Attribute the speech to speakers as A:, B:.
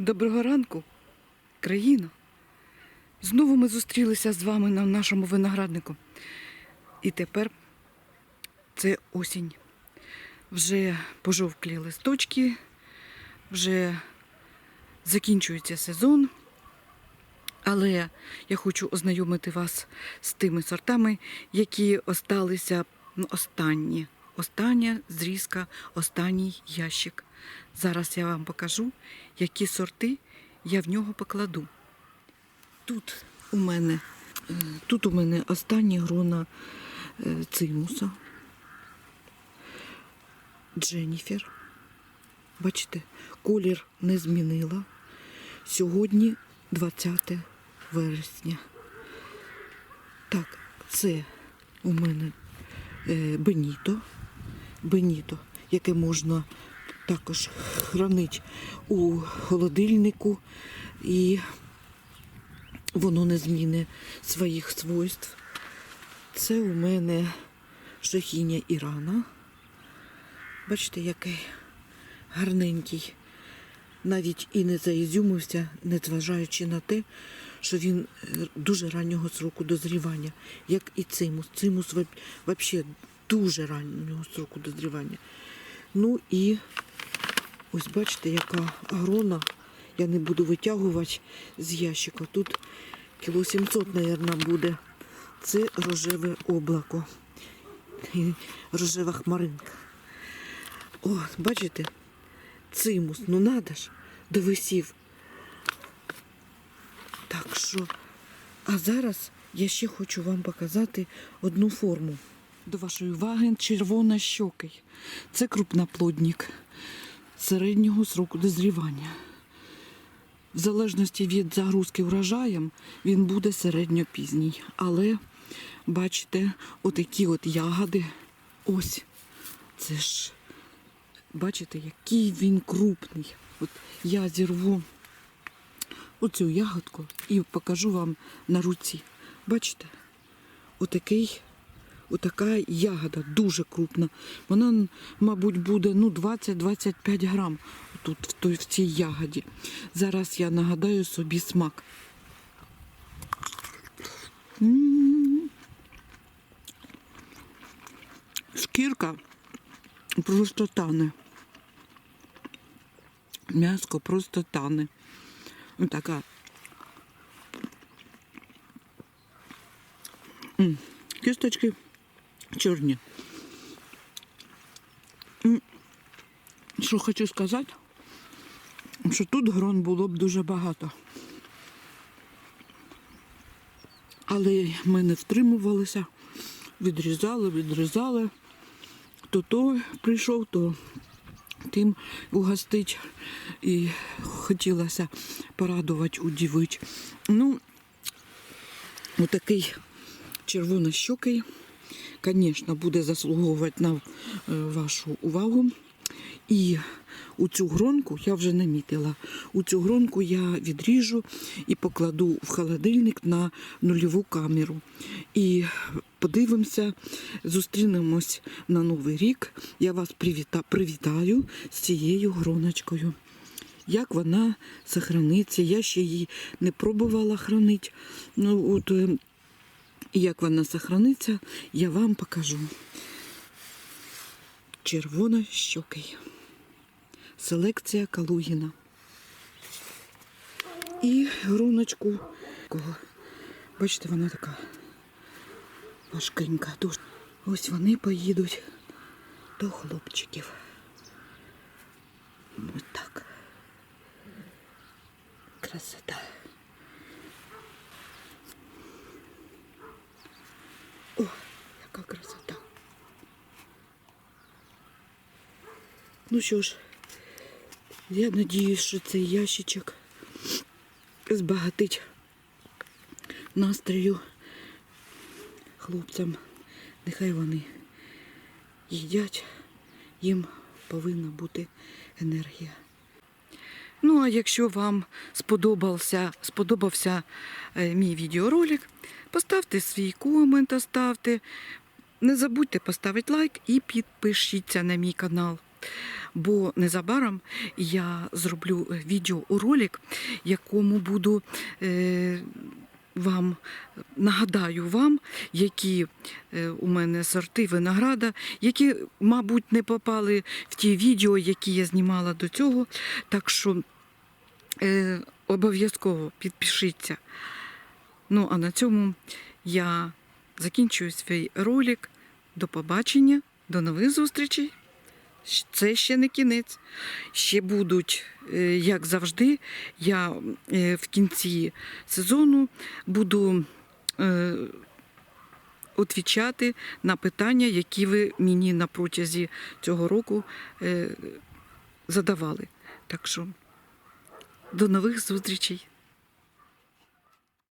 A: Доброго ранку, країно. Знову ми зустрілися з вами на нашому винограднику. І тепер це осінь. Вже пожовклі листочки, вже закінчується сезон. Але я хочу ознайомити вас з тими сортами, які осталися ну, останні. Остання зрізка, останній ящик. Зараз я вам покажу, які сорти я в нього покладу. Тут у мене, е, тут у мене останні грона е, цимуса. Дженніфер. Бачите, колір не змінила. Сьогодні 20 вересня. Так, це у мене е, Беніто. Беніто, яке можна також хранити у холодильнику і воно не зміни своїх свойств. Це у мене шахіня Ірана. Бачите, який гарненький. Навіть і не заізюмився, незважаючи на те, що він е, дуже раннього сроку дозрівання, як і цимус. Цимус взагалі дуже раннього сроку дозрівання. Ну і ось бачите, яка грона. Я не буду витягувати з ящика. Тут кіло 700, мабуть, буде. Це рожеве облако. І Рожева хмаринка. О, бачите? Цимус, ну надо ж, довисів. Так що, а зараз я ще хочу вам показати одну форму. До вашої уваги червона щокий. Це крупноплодник середнього сроку дозрівання. В залежності від загрузки врожаєм він буде середньопізній. Але бачите, отакі от ягоди. Ось. Це ж, бачите, який він крупний. От я зірву оцю ягодку і покажу вам на руці. Бачите? Отакий, отака ягода дуже крупна. Вона, мабуть, буде ну, 20-25 грам тут, в, той, в цій ягоді. Зараз я нагадаю собі смак. Шкірка просто тане. М'яско просто тане. Така. Кісточки чорні. Що хочу сказати, що тут грон було б дуже багато. Але ми не втримувалися, відрізали, відрізали. То той прийшов, то тим угостить. І хотілося порадувати, удивити. Ну, отакий червонощокий, звісно, буде заслуговувати на е, вашу увагу. І у цю гронку я вже намітила. У цю гронку я відріжу і покладу в холодильник на нульову камеру. І подивимося, зустрінемось на Новий рік. Я вас привіта, привітаю з цією гроночкою. Як вона сохраниться, я ще її не пробувала хранити. Ну, от, е, як вона сохраниться, я вам покажу. Червона щокий. Селекція Калугіна. І груночку. Бачите, вона така важкенька. Ось вони поїдуть до хлопчиків. Ось так. Красота. О, яка красота. Ну що ж, я надіюсь, що цей ящичок збагатить настрою хлопцям. Нехай вони їдять, їм повинна бути енергія. Ну, а якщо вам сподобався, сподобався е, мій відеоролик, поставте свій комент, оставте. Не забудьте поставити лайк і підпишіться на мій канал. Бо незабаром я зроблю е, відеоролик, якому буду е, вам нагадаю вам, які е, у мене сорти винограда, які, мабуть, не попали в ті відео, які я знімала до цього. Так що е, обов'язково підпишіться. Ну, а на цьому я закінчую свій ролик. До побачення, до нових зустрічей. Це ще не кінець. Ще будуть, е, як завжди, я е, в кінці сезону буду е, відповідати на питання, які ви мені на протязі цього року задавали. Так що до нових зустрічей.